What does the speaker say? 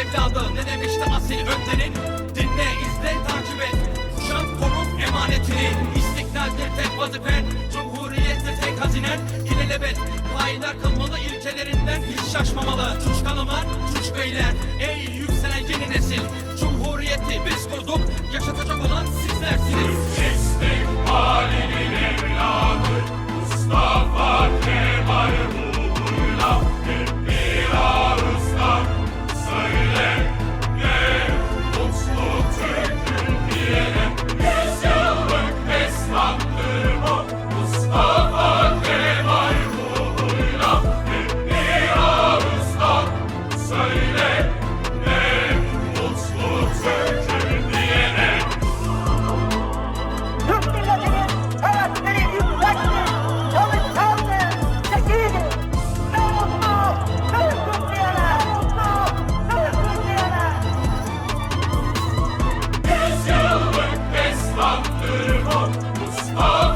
evladı ne demişti asil önderin Dinle izle takip et. Kuşat korun emanetini. İstiklalde tek vazifen Cumhuriyette tek hazinen İlelebet Payidar kılmalı ilkelerinden hiç şaşmamalı. Kanılar, tuş beyler. Ey yükselen yeni nesil Cumhuriyeti biz kurduk. Yaşatacak olan Mustafa.